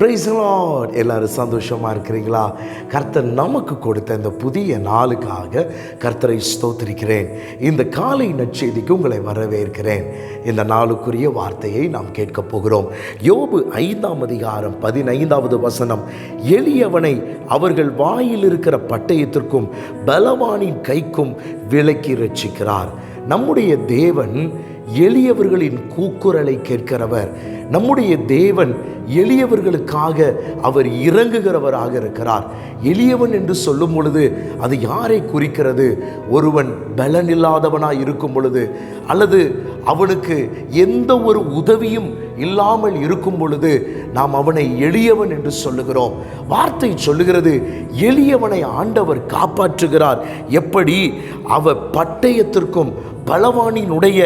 Price Lord எல்லாரும் சந்தோஷமாக இருக்கிறீங்களா? கர்த்தர் நமக்கு கொடுத்த இந்த புதிய நாளுக்காக கர்த்தரை ஸ்தோத்திருக்கிறேன். இந்த காலை நற்செய்திக்கு உங்களை வரவேற்கிறேன். இந்த நாளுக்குரிய வார்த்தையை நாம் கேட்கப் போகிறோம். யோபு ஐந்தாம் அதிகாரம் பதினைந்தாவது வசனம். எளியவனை அவர்கள் வாயில் இருக்கிற பட்டயத்திற்கும் பலவானின் கைக்கும் விலக்கி ரட்சிக்கிறார் நம்முடைய தேவன் எளியவர்களின் கூக்குரலை கேட்கிறவர். நம்முடைய தேவன் எளியவர்களுக்காக அவர் இறங்குகிறவராக இருக்கிறார். எளியவன் என்று சொல்லும் பொழுது அது யாரை குறிக்கிறது? ஒருவன் பலனில்லாதவனாக இருக்கும் பொழுது அல்லது அவனுக்கு எந்த ஒரு உதவியும் இல்லாமல் இருக்கும் பொழுது நாம் அவனை எளியவன் என்று சொல்லுகிறோம். வார்த்தை சொல்லுகிறது எளியவனை ஆண்டவர் காப்பாற்றுகிறார். எப்படி? அவர் பட்டயத்திற்கும் பலவானினுடைய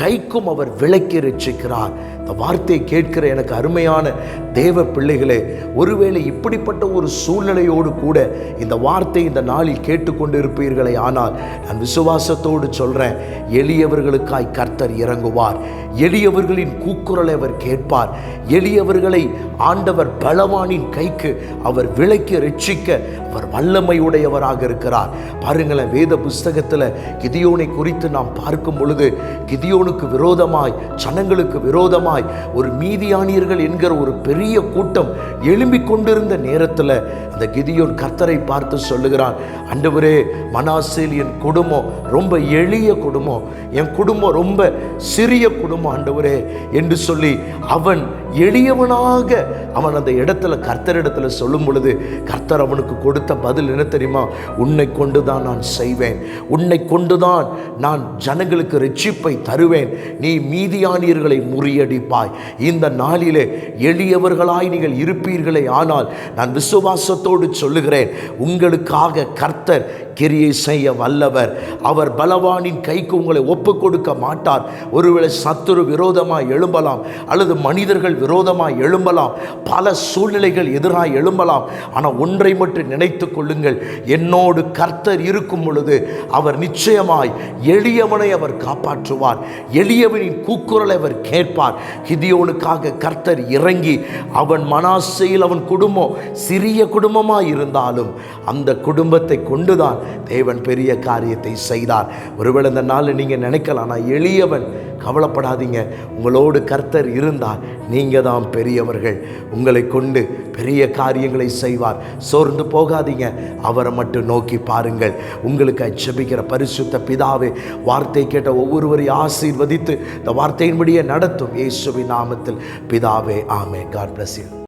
கைக்கும் அவர் விளக்கி ரட்சிக்கிறார். இந்த வார்த்தையை கேட்கிற எனக்கு அருமையான தேவ பிள்ளைகளே ஒருவேளை இப்படிப்பட்ட ஒரு சூழ்நிலையோடு கூட இந்த வார்த்தை இந்த நாளில் கேட்டுக்கொண்டு இருப்பீர்களே ஆனால் நான் விசுவாசத்தோடு சொல்கிறேன் எளியவர்களுக்காய் கர்த்தர் இறங்குவார். எளியவர்களின் கூக்குரலை அவர் கேட்பார். எளியவர்களை ஆண்டவர் பலவானின் கைக்கு அவர் விளக்கி ரட்சிக்க அவர் வல்லமை உடையவராக இருக்கிறார். பாருங்களேன் வேத புஸ்தகத்தில் கிதியோனை குறித்து நாம் பார்க்கும் பொழுது கிதியோனுக்கு விரோதமாய் ஜனங்களுக்கு விரோதமாய் ஒரு மீதியானியர்கள் என்கிற ஒரு பெரிய கூட்டம் எழும்பிக் கொண்டிருந்த நேரத்தில் அந்த கிதியோன் கர்த்தரை பார்த்து சொல்லுகிறான் அண்டவரே மனாசில் என் குடும்பம் ரொம்ப எளிய குடும்பம். என் குடும்பம் ரொம்ப சிறிய குடும்பம் ஆண்டவரே என்று சொல்லி அவன் எளியவனாக அவன் அந்த இடத்துல கர்த்தரிடத்தில் சொல்லும் பொழுது கர்த்தர் அவனுக்கு கொடுத்த பதில் என்ன தெரியுமா? உன்னை கொண்டு தான் நான் செய்வேன். உன்னை கொண்டு தான் நான் ஜனங்களுக்கு ரட்சிப்பை தருவேன். நீ மீதியானியர்களை முறியடிப்பாய். இந்த நாளிலே எளியவர்களாய் நீங்கள் இருப்பீர்களே. ஆனால் நான் விசுவாசத்தோடு சொல்லுகிறேன். உங்களுக்காக கர்த்தர் கிரியை செய்ய வல்லவர். அவர் பலவானின் கைக்கு உங்களை ஒப்பு கொடுக்க மாட்டார். ஒருவேளை சத்துரு விரோதமாக எழும்பலாம் அல்லது மனிதர்கள் விரோதமாக எழும்பலாம் பல சூழ்நிலைகள் எதிராக எழும்பலாம். ஆனால் ஒன்றை மட்டும் நினைத்து கொள்ளுங்கள் என்னோடு கர்த்தர் இருக்கும் பொழுது அவர் நிச்சயமாய் எளியவனை அவர் காப்பாற்றுவார். எளியவனின் கூக்குரலை அவர் கேட்பார். கிதியோனுக்காக கர்த்தர் இறங்கி அவன் மனாசையில் அவன் குடும்பம் சிறிய குடும்பமாக இருந்தாலும் அந்த குடும்பத்தை கொண்டுதான் தேவன் பெரிய காரியத்தை செய்தார். ஒருவேளை இந்த நாளில் நீங்கள் நினைக்கலாம் ஆனால் எளியவன் கவலைப்படாதீங்க. உங்களோடு கர்த்தர் இருந்தால் நீங்கள் தான் பெரியவர்கள். உங்களை கொண்டு பெரிய காரியங்களை செய்வார். சோர்ந்து போகாதீங்க அவரை மட்டும் நோக்கி பாருங்கள். உங்களுக்கு அச்சபிக்கிற பரிசுத்த பிதாவே வார்த்தை கேட்ட ஒவ்வொருவரையும் ஆசீர்வதித்து இந்த வார்த்தையின்படியே நடத்தும் இயேசுவின் நாமத்தில். பிதாவே ஆமே காட் பிளஸ் யூ